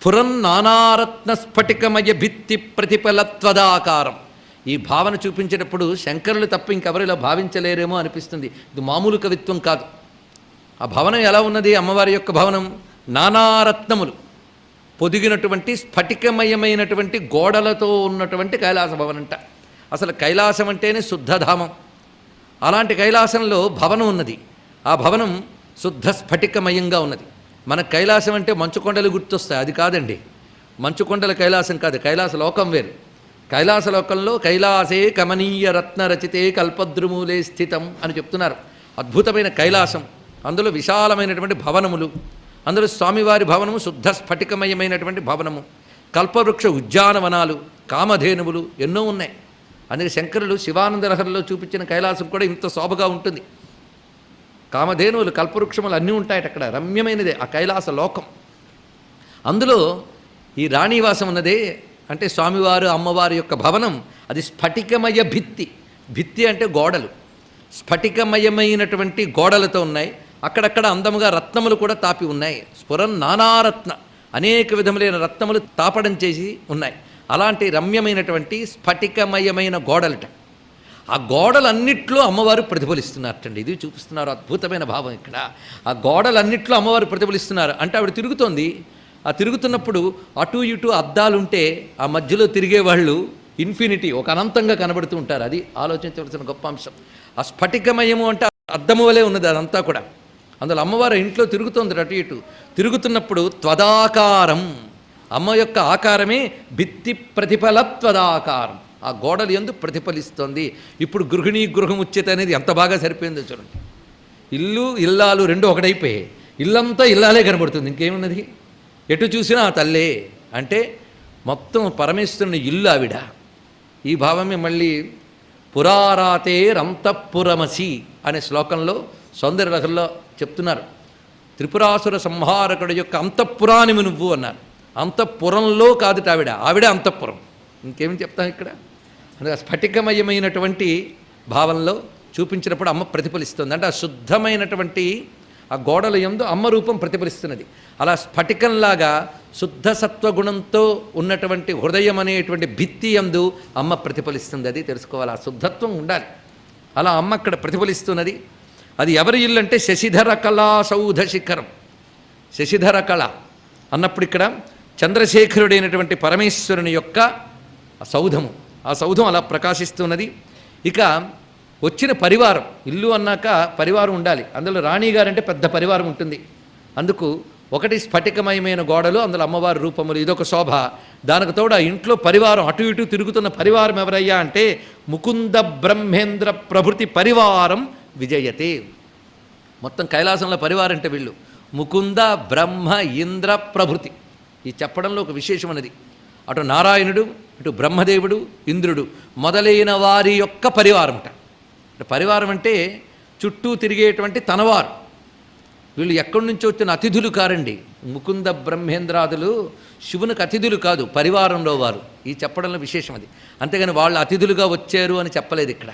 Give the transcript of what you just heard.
స్ఫురం నానారత్న స్ఫటికమయ భిత్తి ప్రతిఫలత్వదాకారం. ఈ భావన చూపించేటప్పుడు శంకరులు తప్ప ఇంకెవరు ఇలా భావించలేరేమో అనిపిస్తుంది. ఇది మామూలు కవిత్వం కాదు. ఆ భవనం ఎలా ఉన్నది? అమ్మవారి యొక్క భవనం నానారత్నములు పొదిగినటువంటి స్ఫటికమయమైనటువంటి గోడలతో ఉన్నటువంటి కైలాస భవనంట. అసలు కైలాసం అంటేనే శుద్ధధామం అలాంటి కైలాసంలో భవనం ఉన్నది. ఆ భవనం శుద్ధ స్ఫటికమయంగా ఉన్నది. మన కైలాసం అంటే మంచు కొండలు గుర్తొస్తాయి. అది కాదండి. మంచు కొండల కైలాసం కాదు. కైలాస లోకం వేరు. కైలాస లోకంలో కైలాసే కమనీయ రత్న రచితే కల్పద్రుమూలే స్థితం అని చెప్తున్నారు. అద్భుతమైన కైలాసం. అందులో విశాలమైనటువంటి భవనములు. అందులో స్వామివారి భవనము శుద్ధ స్ఫటికమయమైనటువంటి భవనము. కల్పవృక్ష ఉద్యానవనాలు కామధేనువులు ఎన్నో ఉన్నాయి. అందుకే శంకరులు శివానందరహరిలో చూపించిన కైలాసం కూడా ఇంత శోభగా ఉంటుంది. కామధేనువులు కల్పవృక్షములు అన్నీ ఉంటాయట అక్కడ. రమ్యమైనదే ఆ కైలాస లోకం. అందులో ఈ రాణివాసం ఉన్నదే అంటే స్వామివారు అమ్మవారి యొక్క భవనం. అది స్ఫటికమయ భిత్తి. భిత్తి అంటే గోడలు. స్ఫటికమయమైనటువంటి గోడలతో ఉన్నాయి. అక్కడక్కడ అందముగా రత్నములు కూడా తాపి ఉన్నాయి. స్ఫురం నానారత్న. అనేక విధములైన రత్నములు తాపడం చేసి ఉన్నాయి. అలాంటి రమ్యమైనటువంటి స్ఫటికమయమైన గోడలట. ఆ గోడలన్నిట్లో అమ్మవారు ప్రతిఫలిస్తున్నారటండి. ఇది చూపిస్తున్నారు అద్భుతమైన భావం ఇక్కడ. ఆ గోడలన్నిట్లో అమ్మవారు ప్రతిఫలిస్తున్నారు. అంటే ఆవిడ తిరుగుతోంది. ఆ తిరుగుతున్నప్పుడు అటు ఇటు అద్దాలుంటే ఆ మధ్యలో తిరిగే వాళ్ళు ఇన్ఫినిటీ ఒక అనంతంగా కనబడుతూ ఉంటారు. అది ఆలోచించవలసిన గొప్ప అంశం. ఆ స్ఫటికమయము అంటే అద్దము వలె ఉన్నది అదంతా కూడా. అందులో అమ్మవారు ఇంట్లో తిరుగుతోంది అటు ఇటు. తిరుగుతున్నప్పుడు త్వదాకారం. అమ్మ యొక్క ఆకారమే భిత్తి ప్రతిఫలత్వదాకారం ఆ గోడలు ఎందు ప్రతిఫలిస్తుంది. ఇప్పుడు గృహిణీ గృహం ఉచ్యత అనేది ఎంత బాగా సరిపోయిందో చూడండి. ఇల్లు ఇల్లాలు రెండు ఒకటైపోయాయి. ఇల్లంతా ఇల్లాలే కనబడుతుంది. ఇంకేమున్నది? ఎటు చూసినా ఆ తల్లే. అంటే మొత్తం పరమేశ్వరుని ఇల్లు ఆవిడ. ఈ భావమే మళ్ళీ పురారాతే రంతఃపురమసి అనే శ్లోకంలో సౌందర్య రథంలో చెప్తున్నారు. త్రిపురాసుర సంహారకుడు యొక్క అంతఃపురానివి నువ్వు అన్నారు. అంతఃపురంలో కాదుట ఆవిడ. ఆవిడే అంతఃపురం. ఇంకేమి చెప్తాం ఇక్కడ? అందుకే స్ఫటికమయమైనటువంటి భావంలో చూపించినప్పుడు అమ్మ ప్రతిఫలిస్తుంది. అంటే ఆ శుద్ధమైనటువంటి ఆ గోడల యందు అమ్మ రూపం ప్రతిఫలిస్తున్నది. అలా స్ఫటికంలాగా శుద్ధ సత్వగుణంతో ఉన్నటువంటి హృదయం అనేటువంటి భిత్తి యందు అమ్మ ప్రతిఫలిస్తుంది. అది తెలుసుకోవాలి. ఆ శుద్ధత్వం ఉండాలి. అలా అమ్మ అక్కడ ప్రతిఫలిస్తున్నది. అది ఎవరి ఇల్లు అంటే శశిధర కళా సౌధ శిఖరం. శశిధర కళ అన్నప్పుడు ఇక్కడ చంద్రశేఖరుడైనటువంటి పరమేశ్వరుని యొక్క సౌధము. ఆ సౌధం అలా ప్రకాశిస్తున్నది. ఇక వచ్చిన పరివారం ఇల్లు అన్నాక పరివారం ఉండాలి. అందులో రాణిగారంటే పెద్ద పరివారం ఉంటుంది. అందుకు ఒకటి స్ఫటికమయమైన గోడలు అందులో అమ్మవారి రూపములు ఇదొక శోభ. దానికి తోడు ఆ ఇంట్లో పరివారం అటు ఇటు తిరుగుతున్న పరివారం ఎవరయ్యా అంటే ముకుంద బ్రహ్మేంద్ర ప్రభృతి పరివారం విజయతే. మొత్తం కైలాసంలో పరివారం అంటే వీళ్ళు. ముకుంద బ్రహ్మ ఇంద్ర ప్రభృతి. ఈ చెప్పడంలో ఒక విశేషమైనది అటు నారాయణుడు ఇటు బ్రహ్మదేవుడు ఇంద్రుడు మొదలైన వారి యొక్క పరివారమట. అంటే పరివారం అంటే చుట్టూ తిరిగేటువంటి తనవారు. వీళ్ళు ఎక్కడి నుంచి వచ్చిన అతిథులు కారండి. ముకుంద బ్రహ్మేంద్రాదులు శివునికి అతిథులు కాదు పరివారంలో వారు. ఈ చెప్పడంలో విశేషం అది. అంతేగాని వాళ్ళు అతిథులుగా వచ్చారు అని చెప్పలేదు ఇక్కడ.